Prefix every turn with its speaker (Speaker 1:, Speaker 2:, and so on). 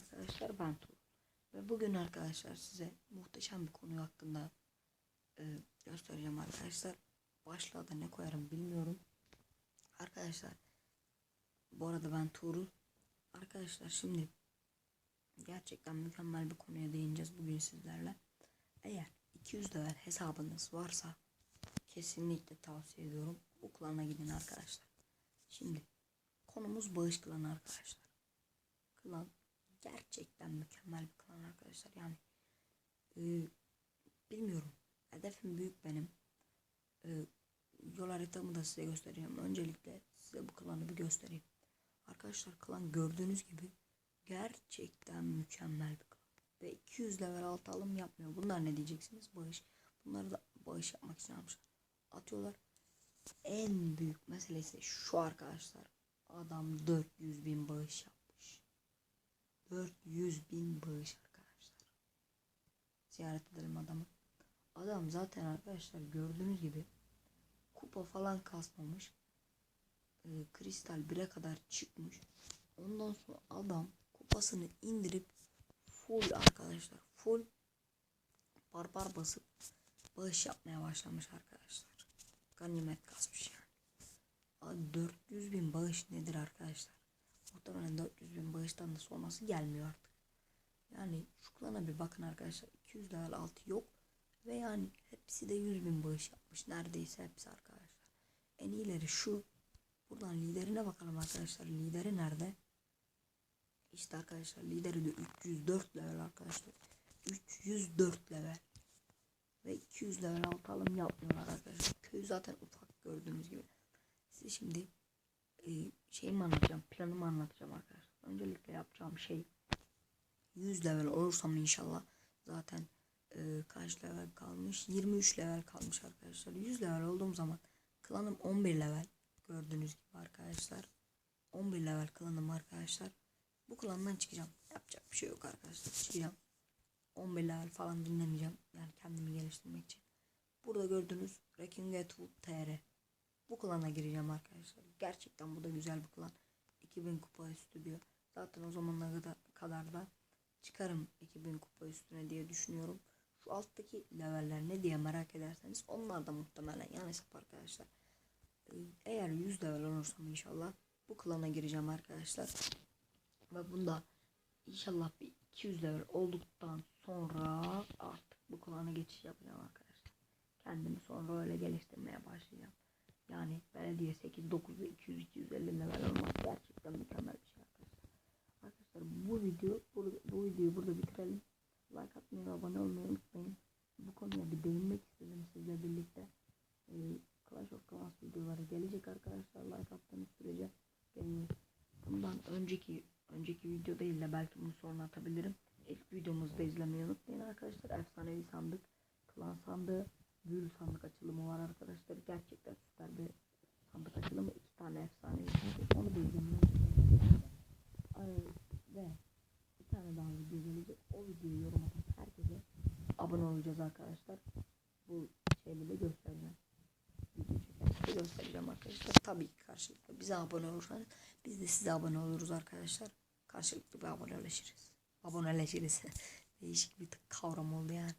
Speaker 1: arkadaşlar ben Tuğ. Ve bugün arkadaşlar size muhteşem bir konu hakkında e, göstereceğim arkadaşlar. Başlığa da ne koyarım bilmiyorum. Arkadaşlar bu arada ben Tuğrul. Arkadaşlar şimdi gerçekten mükemmel bir konuya değineceğiz bugün sizlerle. Eğer 200 level hesabınız varsa kesinlikle tavsiye ediyorum. Bu gidin arkadaşlar. Şimdi konumuz bağış klanı arkadaşlar. Klan gerçekten mükemmel bir klan arkadaşlar. Yani e, bilmiyorum. Hedefim büyük benim. E, yol haritamı da size göstereceğim. Öncelikle size bu klanı bir göstereyim. Arkadaşlar klan gördüğünüz gibi gerçekten mükemmel bir klan. Ve 200 level altı alım yapmıyor. Bunlar ne diyeceksiniz? Bağış. Bunları da bağış yapmak için. Atıyorlar. En büyük meselesi şu arkadaşlar. Adam 400 bin bağış yapmış. 400 bin bağış arkadaşlar. Ziyaret edelim adamı. Adam zaten arkadaşlar gördüğünüz gibi kupa falan kasmamış. Ee, kristal 1'e kadar çıkmış. Ondan sonra adam kupasını indirip full arkadaşlar full barbar basıp bağış yapmaya başlamış arkadaşlar. Ganimet kasmış yani. Abi 400 bin bağış nedir arkadaşlar? Muhtemelen 400 bin bağıştan da sonrası gelmiyor artık. Yani şu klana bir bakın arkadaşlar. 200 level altı yok. Ve yani hepsi de 100 bin bağış yapmış. Neredeyse hepsi arkadaşlar. En iyileri şu. Buradan liderine bakalım arkadaşlar. Lideri nerede? İşte arkadaşlar lideri de 304 level arkadaşlar. 304 level. Ve 200 level altı alım yapmıyorlar arkadaşlar. Köy zaten ufak gördüğünüz gibi. Size şimdi e, şeyimi anlatacağım. Planımı anlatacağım arkadaşlar. Öncelikle yapacağım şey 100 level olursam inşallah zaten e, kaç level kalmış? 23 level kalmış arkadaşlar. 100 level olduğum zaman klanım 11 level. Gördüğünüz gibi arkadaşlar. 11 level klanım arkadaşlar. Bu klandan çıkacağım. Yapacak bir şey yok arkadaşlar. Çıkacağım. 11 level falan dinlemeyeceğim. Yani kendimi geliştirmek için. Burada gördüğünüz Wrecking Get TR. Bu klana gireceğim arkadaşlar. Gerçekten bu da güzel bir klan. 2000 kupa üstü diyor. Zaten o zamanlara kadar, da çıkarım 2000 kupa üstüne diye düşünüyorum. Şu alttaki leveller ne diye merak ederseniz onlar da muhtemelen yan hesap arkadaşlar. Ee, Eğer 100 level olursam inşallah bu klana gireceğim arkadaşlar. Ve bunda inşallah bir 200 level olduktan sonra artık bu klana geçiş yapacağım arkadaşlar. Kendimi sonra öyle başlayacağım. Yani belediye 8, 9 ve 200, 250 level olmak gerçekten mükemmel bir şey arkadaşlar. Arkadaşlar bu video burada, bu videoyu burada bitirelim. Like atmayı ve abone olmayı unutmayın. Bu konuya bir değinmek istedim sizle birlikte. Ee, Clash of Clans videoları gelecek arkadaşlar. Like attığınız sürece geliyor. Bundan önceki önceki video değil de belki bunu sonra atabilirim. İlk videomuzu da izlemeyi unutmayın arkadaşlar. Efsanevi sandık, klan sandığı, büyülü sandık açılımı var arkadaşlar. Gerçekten süper bir sandık açılımı. iki tane sandık. Onu. Ee, ve bir tane daha video gelecek. O videoyu yorum atan herkese abone olacağız arkadaşlar. Bu şeyleri de göstereceğim. Video çekerken de göstereceğim arkadaşlar. Tabii ki karşılıklı bize abone olursanız biz de size abone oluruz arkadaşlar. Karşılıklı bir aboneleşiriz. Aboneleşiriz. Değişik bir kavram oldu yani.